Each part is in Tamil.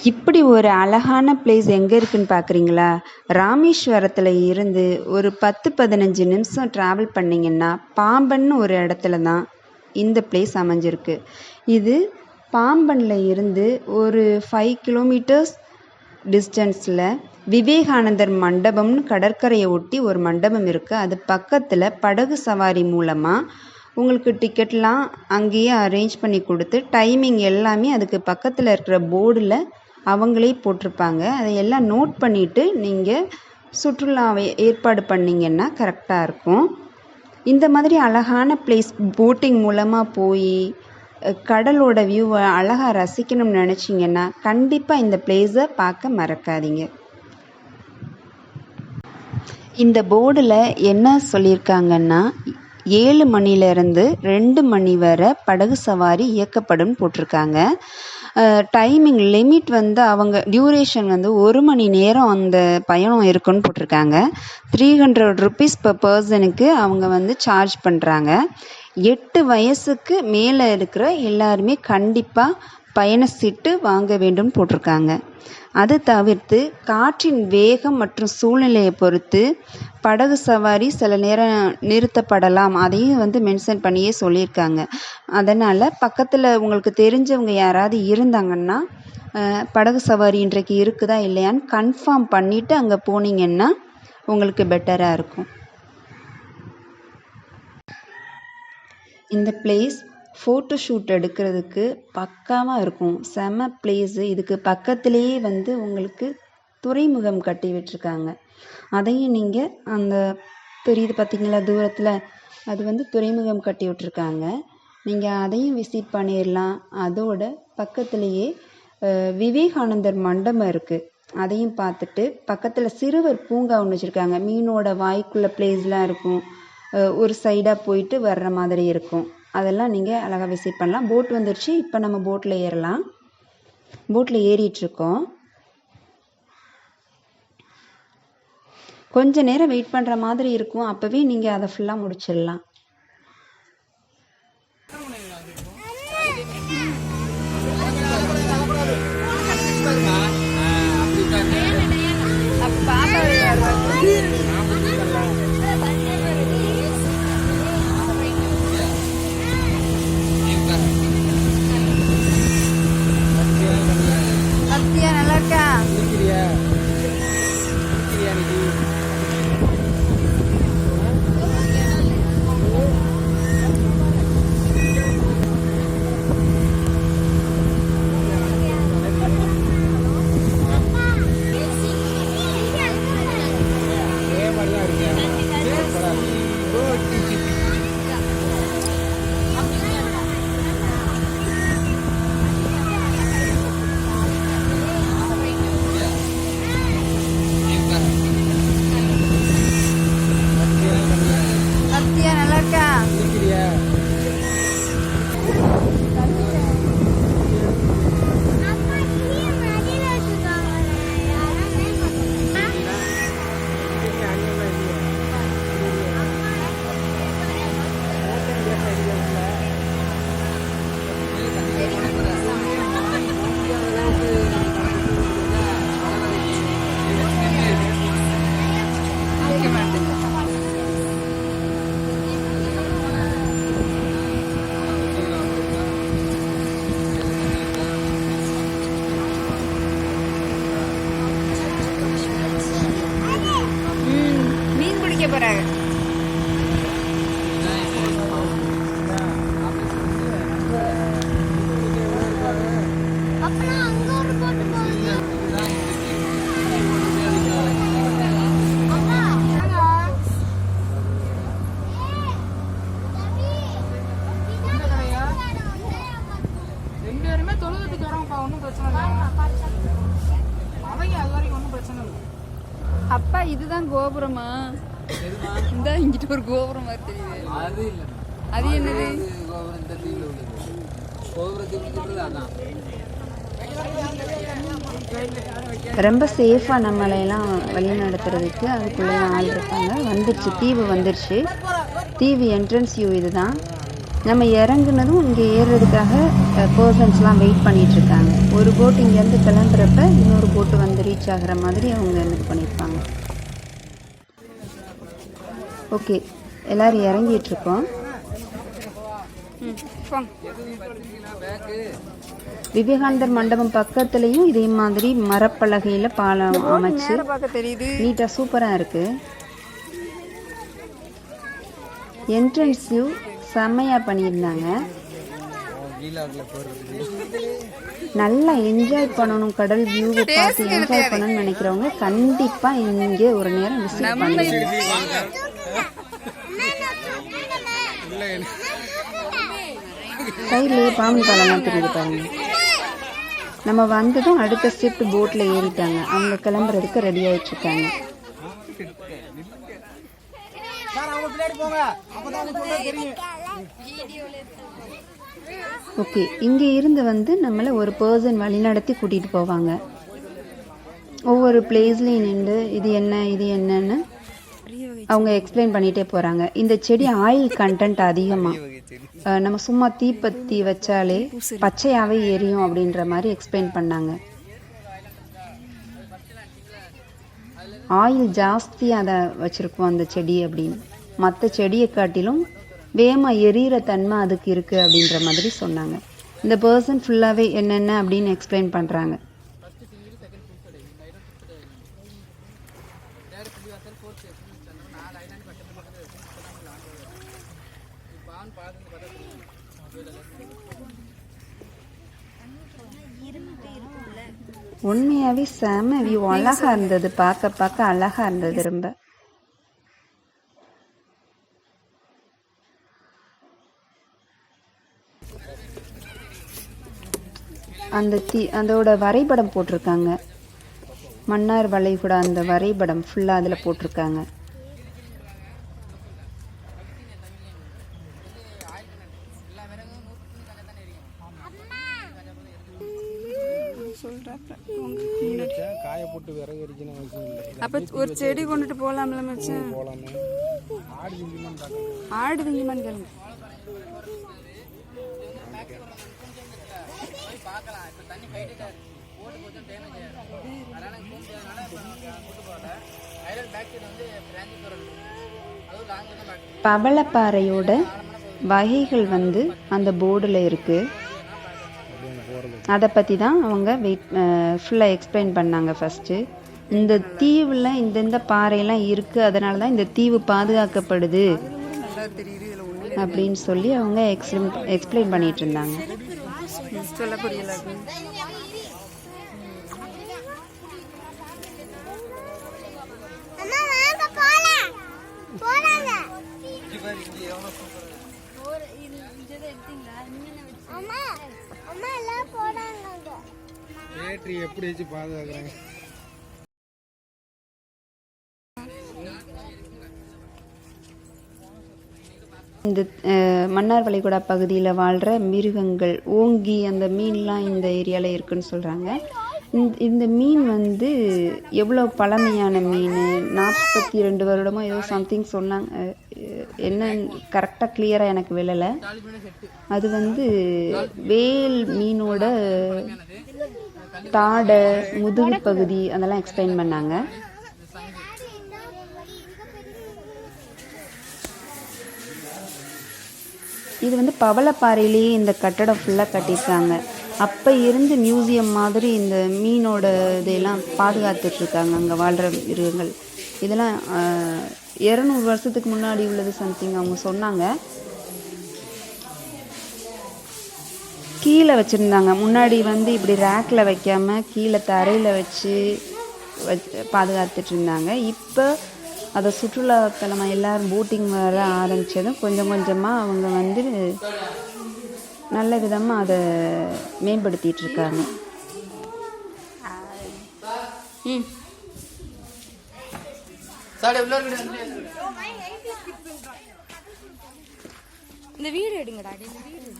இப்படி ஒரு அழகான பிளேஸ் எங்கே இருக்குன்னு பார்க்குறீங்களா ராமேஸ்வரத்தில் இருந்து ஒரு பத்து பதினஞ்சு நிமிஷம் ட்ராவல் பண்ணிங்கன்னா பாம்பன்னு ஒரு இடத்துல தான் இந்த பிளேஸ் அமைஞ்சிருக்கு. இது பாம்பனில் இருந்து ஒரு ஃபைவ் கிலோமீட்டர்ஸ் டிஸ்டன்ஸில் விவேகானந்தர் மண்டபம்னு கடற்கரையை ஒட்டி ஒரு மண்டபம் இருக்குது அது பக்கத்தில் படகு சவாரி மூலமாக உங்களுக்கு டிக்கெட்லாம் அங்கேயே அரேஞ்ச் பண்ணி கொடுத்து டைமிங் எல்லாமே அதுக்கு பக்கத்தில் இருக்கிற போர்டில் அவங்களே போட்டிருப்பாங்க. அதை எல்லாம் நோட் பண்ணிவிட்டு நீங்கள் சுற்றுலாவை ஏற்பாடு பண்ணிங்கன்னா கரெக்டாக இருக்கும். இந்த மாதிரி அழகான பிளேஸ் போட்டிங் மூலமாக போய் கடலோட வியூவை அழகாக ரசிக்கணும்னு நினச்சிங்கன்னா கண்டிப்பாக இந்த பிளேஸை பார்க்க மறக்காதீங்க. இந்த போர்டில் என்ன சொல்லியிருக்காங்கன்னா ஏழு மணிலேருந்து ரெண்டு மணி வரை படகு சவாரி இயக்கப்படும் போட்டிருக்காங்க. டைமிங் லிமிட் வந்து அவங்க டியூரேஷன் வந்து ஒரு மணி நேரம் அந்த பயணம் இருக்குன்னு போட்டிருக்காங்க. த்ரீ ஹண்ட்ரட் ருபீஸ் பர் பர்சனுக்கு அவங்க வந்து சார்ஜ் பண்ணுறாங்க எட்டு வயசுக்கு மேலே இருக்கிற எல்லாருமே கண்டிப்பாக பயண சீட்டு வாங்க வேண்டும் போட்டிருக்காங்க. அது தவிர்த்து காற்றின் வேகம் மற்றும் சூழ்நிலையை பொறுத்து படகு சவாரி சில நேரம் நிறுத்தப்படலாம். அதையும் வந்து மென்ஷன் பண்ணியே சொல்லியிருக்காங்க. அதனால் பக்கத்தில் உங்களுக்கு தெரிஞ்சவங்க யாராவது இருந்தாங்கன்னா படகு சவாரி இன்றைக்கு இருக்குதா இல்லையான்னு கன்ஃபார்ம் பண்ணிவிட்டு அங்கே போனீங்கன்னா உங்களுக்கு பெட்டராக இருக்கும். இந்த பிளேஸ் ஃபோட்டோ ஷூட் எடுக்கிறதுக்கு பக்காவாக இருக்கும். செம பிளேஸு இதுக்கு பக்கத்துலேயே வந்து உங்களுக்கு துறைமுகம் கட்டி விட்டுருக்காங்க. அதையும் நீங்கள் அந்த தெரியுது பார்த்தீங்களா தூரத்தில்? அது வந்து துறைமுகம் கட்டி விட்ருக்காங்க நீங்கள் அதையும் விசிட் பண்ணிடலாம் அதோட பக்கத்துலேயே விவேகானந்தர் மண்டபம் இருக்குது அதையும் பார்த்துட்டு பக்கத்தில் சிறுவர் பூங்கா ஒன்று வச்சுருக்காங்க. மீனோட வாய்க்குள்ள பிளேஸ்லாம் இருக்கும். ஒரு சைடாக போயிட்டு வர்ற மாதிரி இருக்கும். அதெல்லாம் நீங்கள் அழகாக விசிட் பண்ணலாம். போட் வந்துருச்சு. இப்போ நம்ம போட்டில் ஏறலாம். போட்டில் ஏறிட்டுருக்கோம் கொஞ்ச நேரம் வெயிட் பண்ணுற மாதிரி இருக்கும். அப்போவே நீங்கள் அதை ஃபுல்லாக முடிச்சிடலாம். Yeah. அப்பா இதுதான் கோபுரமா? இந்த இங்கிட்ட ஒரு கோபுரம் மாதிரி தெரியுது. அது இல்லை. அது என்னது? கோபுரம் கோபுரத்துக்கு அதான். ரொம்ப சேஃபாக நம்மளையெல்லாம் வழி நடத்துறதுக்கு அதுக்குள்ளே ஆள் இருப்பாங்க வந்துருச்சு தீவு வந்துருச்சு. தீவு என்ட்ரன்ஸ் வியூ இதுதான். நம்ம இறங்குனதும் இங்கே ஏறுறதுக்காக பர்சன்ஸ்லாம் வெயிட் பண்ணிகிட்ருக்காங்க ஒரு போட் இங்கேருந்து கிளம்புறப்ப இன்னொரு போட்டு வந்து ரீச் ஆகிற மாதிரி அவங்க இது பண்ணியிருப்பாங்க. ஓகே எல்லோரும் இறங்கிட்டுருக்கோம் போங்க விவேகானந்தர் மண்டபம் பக்கத்துலேயும் இதே மாதிரி மரப்பலகையில் பாலம் அமைச்சு தெரியுது? நீட்டாக சூப்பராக இருக்குது என்ட்ரன்ஸ் வியூ செம்மையாக பண்ணியிருந்தாங்க. நல்லா என்ஜாய் பண்ணணும் கடல் வியூவை பார்த்து என்ஜாய் பண்ணணும்னு நினைக்கிறவங்க கண்டிப்பாக இங்கே ஒரு நேரம் விசிட் பண்ணுங்க. சைட்லேயே பாம்பு தெரியுது பாருங்க. நம்ம வந்ததும் அடுத்த ஷிஃப்ட் போட்டில் ஏறிட்டாங்க. அவங்க கிளம்புறதுக்கு ரெடி தெரியும். ஓகே இங்கே இருந்து வந்து நம்மளை ஒரு பர்சன் வழிநடத்தி கூட்டிகிட்டு போவாங்க. ஒவ்வொரு பிளேஸ்லையும் நின்று இது என்ன இது என்னன்னு அவங்க எக்ஸ்பிளைன் பண்ணிகிட்டே போகிறாங்க இந்த செடி ஆயில் கண்டென்ட் அதிகமாக நம்ம சும்மா தீப்பத்தி வச்சாலே பச்சையாகவே எரியும் அப்படின்ற மாதிரி எக்ஸ்பிளைன் பண்ணாங்க. ஆயில் ஜாஸ்தி அதை வச்சுருக்கோம் அந்த செடி அப்படின்னு. மற்ற செடியை காட்டிலும் வேகமாக எரியிற தன்மை அதுக்கு இருக்குது அப்படின்ற மாதிரி சொன்னாங்க. இந்த பர்சன் ஃபுல்லாகவே என்னென்ன அப்படின்னு எக்ஸ்பிளைன் பண்ணுறாங்க உண்மையாகவே செம வியூ அழகாக இருந்தது. பார்க்க பார்க்க அழகாக இருந்தது ரொம்ப. அந்த தீ அதோட வரைபடம் போட்டிருக்காங்க. மன்னார் வளைகுடா அந்த வரைபடம் ஃபுல்லாக அதில் போட்டிருக்காங்க காய போட்டு விறகு அடிக்கணும் அவசியம் இல்லை அப்ப ஒரு செடி கொண்டுட்டு போலாம்ல மச்சான். ஆடு திங்குமான்னு கேளுங்க. பவளப்பாறையோட வகைகள் வந்து அந்த போர்டில் இருக்குது அதை பற்றி தான் அவங்க வெயிட் ஃபுல்லாக எக்ஸ்பிளைன் பண்ணாங்க ஃபஸ்ட்டு இந்த தீவில் இந்தந்த பாறையெல்லாம் இருக்குது அதனால தான் இந்த தீவு பாதுகாக்கப்படுது அப்படின்னு சொல்லி அவங்க எக்ஸ்பிளைன் எக்ஸ்பிளைன் பண்ணிட்டு இருந்தாங்க புரியல அது. அம்மா வாங்க போலாம் போறாங்க அம்மா அம்மா எல்லாம் போறாங்க அங்க. பேட்டரி எப்படி வச்சு பாதுகாக்கிறாங்க இந்த மன்னார் வளைகுடா பகுதியில் வாழ்கிற மிருகங்கள் ஓங்கி அந்த மீன்லாம் இந்த ஏரியாவில் இருக்குன்னு சொல்கிறாங்க இந்த மீன் வந்து எவ்வளோ பழமையான மீன்? நாற்பத்தி ரெண்டு வருடமோ ஏதோ சம்திங் சொன்னாங்க. என்னன்னு என்ன கரெக்டாக கிளியராக எனக்கு விழலை. அது வந்து வேல் மீனோட தாடை முதுகு பகுதி அதெல்லாம் எக்ஸ்பிளைன் பண்ணாங்க. இது வந்து பவளப்பாறையிலேயே இந்த கட்டடம் ஃபுல்லாக கட்டியிருக்காங்க. அப்போ இருந்து மியூசியம் மாதிரி இந்த மீனோட இதையெல்லாம் பாதுகாத்துட்ருக்காங்க அங்கே வாழ்கிற மிருகங்கள். இதெல்லாம் இரநூறு வருஷத்துக்கு முன்னாடி உள்ளது சம்திங் அவங்க சொன்னாங்க. கீழே வச்சுருந்தாங்க. முன்னாடி வந்து இப்படி ரேக்கில் வைக்காமல் கீழே தரையில் வச்சு வச் பாதுகாத்துட்டு இருந்தாங்க இப்போ அதை சுற்றுலாத்தலமாக எல்லாரும் போட்டிங் வர ஆரம்பித்ததும் கொஞ்சம் கொஞ்சமாக அவங்க வந்து நல்ல விதமாக அதை மேம்படுத்திட்டு இருக்காங்க. ம். இந்த வீடு எடுங்கடா இந்த வீடு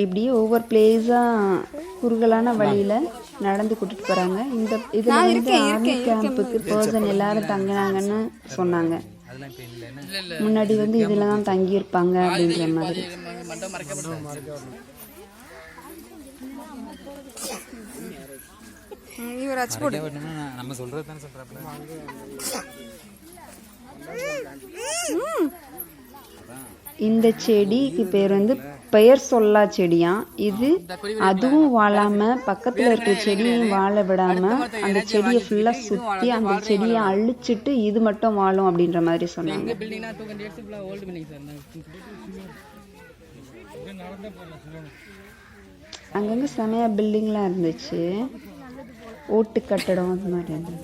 இப்படியே ஒவ்வொரு பிளேஸாக குறுகலான வழியில் நடந்து கூட்டிட்டு போகிறாங்க இந்த இதில் வந்து ஆர்மி கேம்புக்கு பர்சன் எல்லாரும் தங்கினாங்கன்னு சொன்னாங்க. முன்னாடி வந்து இதில் தான் தங்கியிருப்பாங்க அப்படின்ற மாதிரி. இவர் அச்சு போடு. நம்ம தானே இந்த செடிக்கு பேர் வந்து பெயர் சொல்லா செடியா? இது அதுவும் வாழாம பக்கத்துல இருக்கிற செடியும் வாழ விடாம அந்த செடியை ஃபுல்லா சுத்தி அந்த செடியை அழிச்சிட்டு இது மட்டும் வாழும் அப்படின்ற மாதிரி சொன்னாங்க. அங்கங்கே டூ அங்கங்க செமையா பில்டிங்லாம் இருந்துச்சு. ஓட்டு கட்டடம் அந்த மாதிரி இருந்தது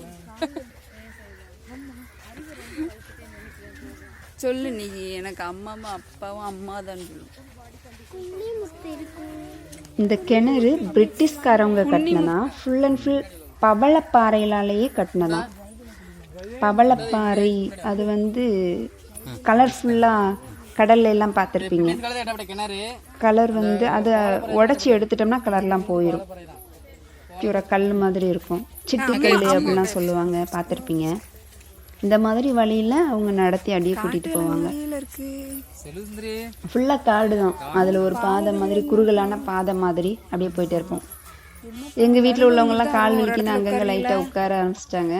சொல்லு நீ எனக்கு அம்மாவும் அப்பாவும் அம்மா தான் சொல்லு. இந்த கிணறு பிரிட்டிஷ்காரவங்க கட்டினதா? ஃபுல் அண்ட் ஃபுல் பவளப்பாறையிலாலேயே கட்டினதாம் பவளப்பாறை அது வந்து கலர்ஃபுல்லாக கடல்ல எல்லாம் பார்த்துருப்பீங்க. கலர் வந்து அதை உடச்சி எடுத்துட்டோம்னா கலர்லாம் போயிடும் பியூரா கல் மாதிரி இருக்கும். சிட்டுக்கல் அப்படிலாம் சொல்லுவாங்க பார்த்துருப்பீங்க. இந்த மாதிரி வழியில் அவங்க நடத்தி அப்படியே கூட்டிகிட்டு போவாங்க. ஃபுல்லாக காடு தான். அதில் ஒரு பாதை மாதிரி குறுகலான பாதை மாதிரி அப்படியே போயிட்டே இருப்போம் எங்கள் வீட்டில் உள்ளவங்கலாம் கால் வலிக்குன்னு அங்கங்கே லைட்டாக உட்கார ஆரம்பிச்சிட்டாங்க.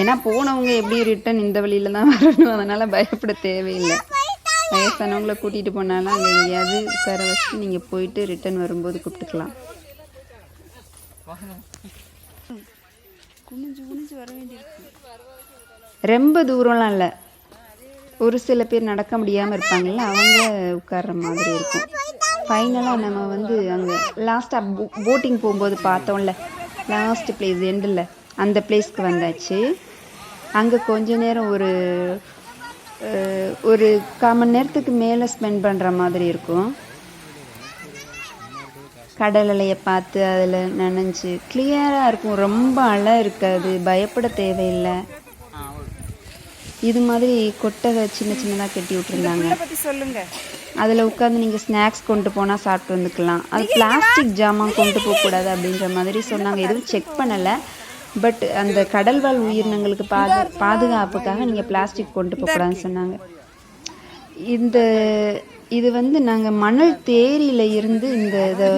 ஏன்னா போனவங்க எப்படி ரிட்டன் இந்த வழியில தான் வரணும்? அதனால பயப்பட தேவையில்லை. வயசானவங்களை கூட்டிகிட்டு போனாலும் அங்கே எங்கேயாவது உட்கார வச்சு நீங்கள் போயிட்டு ரிட்டன் வரும்போது கூப்பிட்டுக்கலாம். குனிஞ்சு குனிஞ்சு வர வேண்டியிருக்கு ரொம்ப தூரம்லாம் இல்லை. ஒரு சில பேர் நடக்க முடியாமல் இருப்பாங்கல்ல அவங்க உட்கார்ற மாதிரி இருக்கும். ஃபைனலாக நம்ம வந்து அங்கே லாஸ்ட்டாக போட்டிங் போகும்போது பார்த்தோம்ல லாஸ்ட் பிளேஸ் எண்டில் அந்த பிளேஸ்க்கு வந்தாச்சு. அங்கே கொஞ்ச நேரம் ஒரு ஒரு கால் மணி நேரத்துக்கு மேலே ஸ்பெண்ட் பண்ணுற மாதிரி இருக்கும். கடல் அலையை பார்த்து அதில் நனைஞ்சு கிளியராக இருக்கும். ரொம்ப அலை இருக்காது. பயப்பட தேவையில்லை. இது மாதிரி கொட்டகை சின்ன சின்னதாக கட்டி விட்டுருந்தாங்க. அதில் உட்காந்து நீங்கள் ஸ்நாக்ஸ் கொண்டு போனால் சாப்பிட்டு வந்துக்கலாம். அது பிளாஸ்டிக் ஜாமான் கொண்டு போகக்கூடாது அப்படின்ற மாதிரி சொன்னாங்க. எதுவும் செக் பண்ணலை. பட் அந்த கடல்வாழ் உயிரினங்களுக்கு பாது பாதுகாப்புக்காக நீங்கள் பிளாஸ்டிக் கொண்டு போகக்கூடாதுன்னு சொன்னாங்க. இந்த இது வந்து நாங்கள் மணல் தேரியில் இருந்து இந்த இதை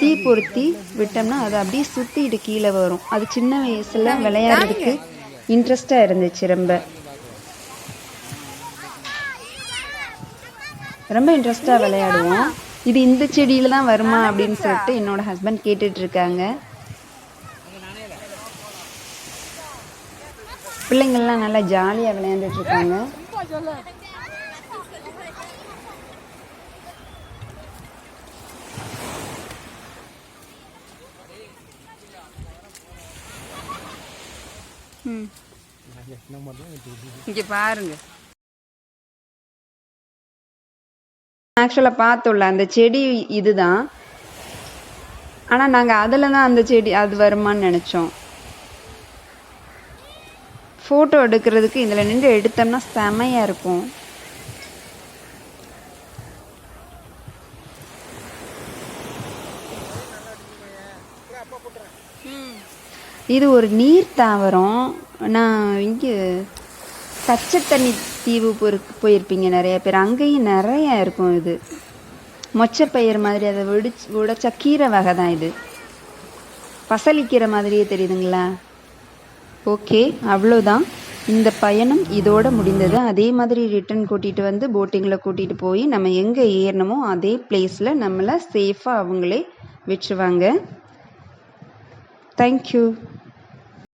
தீ பொருத்தி விட்டோம்னா அது அப்படியே சுற்றிட்டு கீழே வரும். அது சின்ன வயசில் விளையாடுறதுக்கு இன்ட்ரெஸ்டாக இருந்துச்சு ரொம்ப. ரொம்ப இன்ட்ரெஸ்டாக விளையாடுவோம். இது இந்த செடியில் தான் வருமா அப்படின்னு சொல்லிட்டு என்னோட ஹஸ்பண்ட் கேட்டுட்டு இருக்காங்க. பிள்ளைங்கள்லாம் நல்லா ஜாலியாக விளையாண்டுட்டு இங்க பாருங்க ஆக்சுவலாக பார்த்தோம்ல அந்த செடி இதுதான் ஆனால் நாங்கள் அதில் தான் அந்த செடி அது வருமான்னு நினச்சோம் ஃபோட்டோ எடுக்கிறதுக்கு இதில் நின்று எடுத்தோம்னா செமையாக இருக்கும் இது ஒரு நீர் தாவரம். நான் இங்கே பச்சை தண்ணி தீவு போயிருக்கு போயிருப்பீங்க நிறைய பேர். அங்கேயும் நிறைய இருக்கும் இது. மொச்சப்பயிர் மாதிரி அதை வெடிச்சு உடைச்சா கீரை வகை தான் இது. பசலிக்கீரை மாதிரியே தெரியுதுங்களா? ஓகே அவ்வளோதான். இந்த பயணம் இதோட முடிந்தது. அதே மாதிரி ரிட்டர்ன் கூட்டிகிட்டு வந்து போட்டிங்கில் கூட்டிகிட்டு போய் நம்ம எங்கே ஏறணுமோ அதே பிளேஸில் நம்மளை சேஃபாக அவங்களே விட்டுருவாங்க. தேங்க்யூ